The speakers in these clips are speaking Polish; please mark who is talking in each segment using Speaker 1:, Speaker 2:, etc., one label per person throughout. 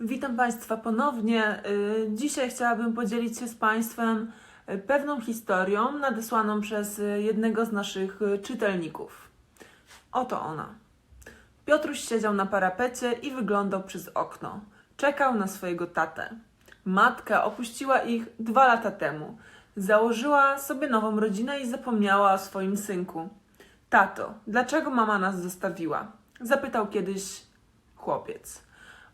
Speaker 1: Witam Państwa ponownie. Y, Dzisiaj chciałabym podzielić się z Państwem y, pewną historią nadesłaną przez y, jednego z naszych czytelników. Oto ona. Piotruś siedział na parapecie i wyglądał przez okno. Czekał na swojego tatę. Matka opuściła ich dwa lata temu. Założyła sobie nową rodzinę i zapomniała o swoim synku. Tato, dlaczego mama nas zostawiła? Zapytał kiedyś chłopiec.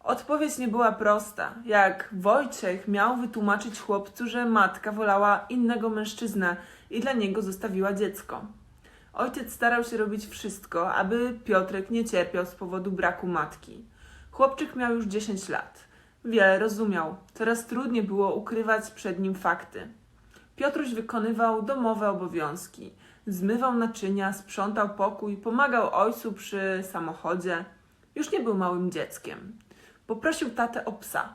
Speaker 1: Odpowiedź nie była prosta. Jak Wojciech miał wytłumaczyć chłopcu, że matka wolała innego mężczyznę i dla niego zostawiła dziecko. Ojciec starał się robić wszystko, aby Piotrek nie cierpiał z powodu braku matki. Chłopczyk miał już 10 lat. Wiele rozumiał. Coraz trudniej było ukrywać przed nim fakty. Piotruś wykonywał domowe obowiązki. Zmywał naczynia, sprzątał pokój, pomagał ojcu przy samochodzie. Już nie był małym dzieckiem. Poprosił tatę o psa.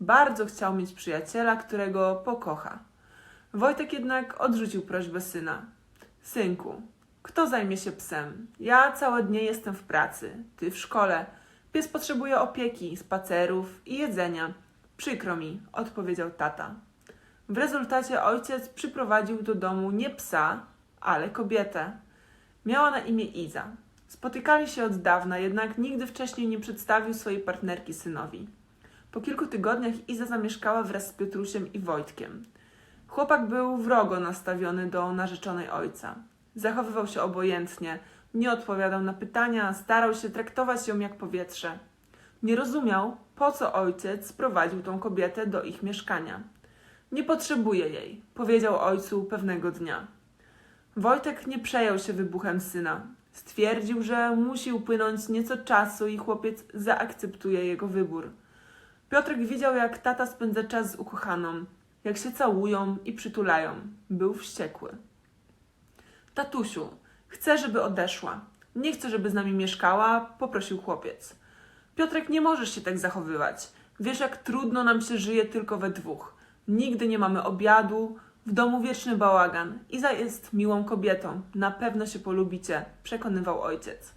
Speaker 1: Bardzo chciał mieć przyjaciela, którego pokocha. Wojtek jednak odrzucił prośbę syna. Synku, kto zajmie się psem? Ja całe dnie jestem w pracy, ty w szkole. Pies potrzebuje opieki, spacerów i jedzenia. Przykro mi, odpowiedział tata. W rezultacie ojciec przyprowadził do domu nie psa, ale kobietę. Miała na imię Iza. Spotykali się od dawna, jednak nigdy wcześniej nie przedstawił swojej partnerki synowi. Po kilku tygodniach Iza zamieszkała wraz z Piotrusiem i Wojtkiem. Chłopak był wrogo nastawiony do narzeczonej ojca. Zachowywał się obojętnie, nie odpowiadał na pytania, starał się traktować ją jak powietrze. Nie rozumiał, po co ojciec sprowadził tą kobietę do ich mieszkania. Nie potrzebuje jej, powiedział ojcu pewnego dnia. Wojtek nie przejął się wybuchem syna. Stwierdził, że musi upłynąć nieco czasu i chłopiec zaakceptuje jego wybór. Piotrek widział, jak tata spędza czas z ukochaną, jak się całują i przytulają. Był wściekły. Tatusiu, chcę, żeby odeszła. Nie chcę, żeby z nami mieszkała, poprosił chłopiec. Piotrek, nie możesz się tak zachowywać. Wiesz, jak trudno nam się żyje tylko we dwóch. Nigdy nie mamy obiadu, w domu wieczny bałagan. Iza jest miłą kobietą, na pewno się polubicie, przekonywał ojciec.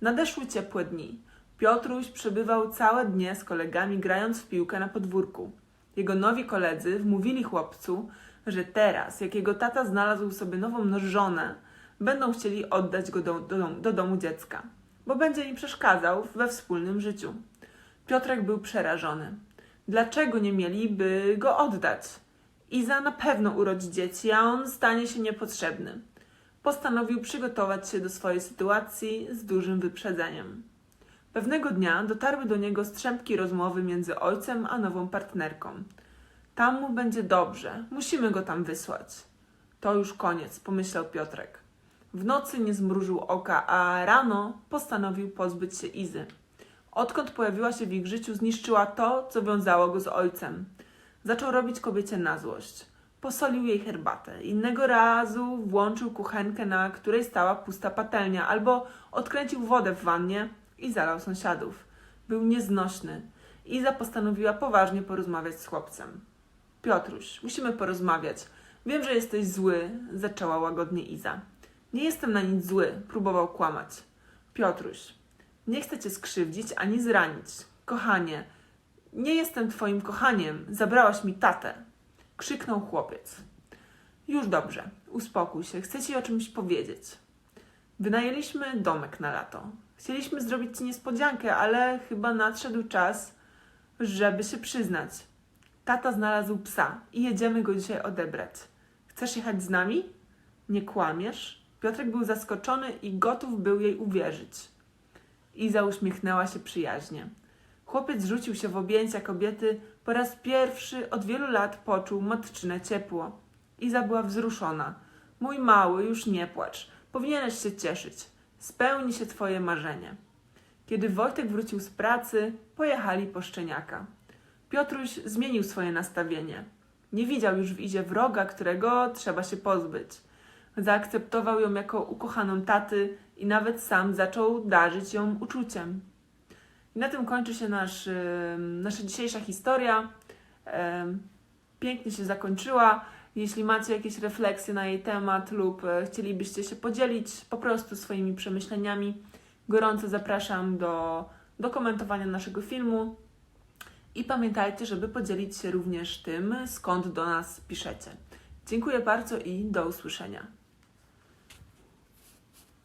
Speaker 1: Nadeszły ciepłe dni. Piotruś przebywał całe dnie z kolegami grając w piłkę na podwórku. Jego nowi koledzy wmówili chłopcu, że teraz, jak jego tata znalazł sobie nową żonę, będą chcieli oddać go do, do, do domu dziecka, bo będzie im przeszkadzał we wspólnym życiu. Piotrek był przerażony. Dlaczego nie mieliby go oddać? Iza na pewno urodzi dzieci, a on stanie się niepotrzebny. Postanowił przygotować się do swojej sytuacji z dużym wyprzedzeniem. Pewnego dnia dotarły do niego strzępki rozmowy między ojcem a nową partnerką. Tam mu będzie dobrze, musimy go tam wysłać. To już koniec, pomyślał Piotrek. W nocy nie zmrużył oka, a rano postanowił pozbyć się Izy. Odkąd pojawiła się w ich życiu, zniszczyła to, co wiązało go z ojcem. Zaczął robić kobiecie na złość. Posolił jej herbatę. Innego razu włączył kuchenkę, na której stała pusta patelnia, albo odkręcił wodę w wannie i zalał sąsiadów. Był nieznośny. Iza postanowiła poważnie porozmawiać z chłopcem. Piotruś, musimy porozmawiać. Wiem, że jesteś zły, zaczęła łagodnie Iza. Nie jestem na nic zły, próbował kłamać. Piotruś, nie chcę cię skrzywdzić ani zranić. Kochanie, nie jestem twoim kochaniem, zabrałaś mi tatę. Krzyknął chłopiec. Już dobrze, uspokój się, chcę ci o czymś powiedzieć. Wynajęliśmy domek na lato. Chcieliśmy zrobić ci niespodziankę, ale chyba nadszedł czas, żeby się przyznać. Tata znalazł psa i jedziemy go dzisiaj odebrać. Chcesz jechać z nami? Nie kłamiesz? Piotrek był zaskoczony i gotów był jej uwierzyć. Iza uśmiechnęła się przyjaźnie. Chłopiec rzucił się w objęcia kobiety. Po raz pierwszy od wielu lat poczuł matczyne ciepło. Iza była wzruszona. Mój mały, już nie płacz. Powinieneś się cieszyć. Spełni się twoje marzenie. Kiedy Wojtek wrócił z pracy, pojechali po szczeniaka. Piotruś zmienił swoje nastawienie. Nie widział już w Izie wroga, którego trzeba się pozbyć. Zaakceptował ją jako ukochaną taty i nawet sam zaczął darzyć ją uczuciem. I na tym kończy się nasz, nasza dzisiejsza historia. Pięknie się zakończyła. Jeśli macie jakieś refleksje na jej temat lub e, chcielibyście się podzielić po prostu swoimi przemyśleniami, gorąco zapraszam do, do komentowania naszego filmu. I pamiętajcie, żeby podzielić się również tym, skąd do nas piszecie. Dziękuję bardzo i do usłyszenia.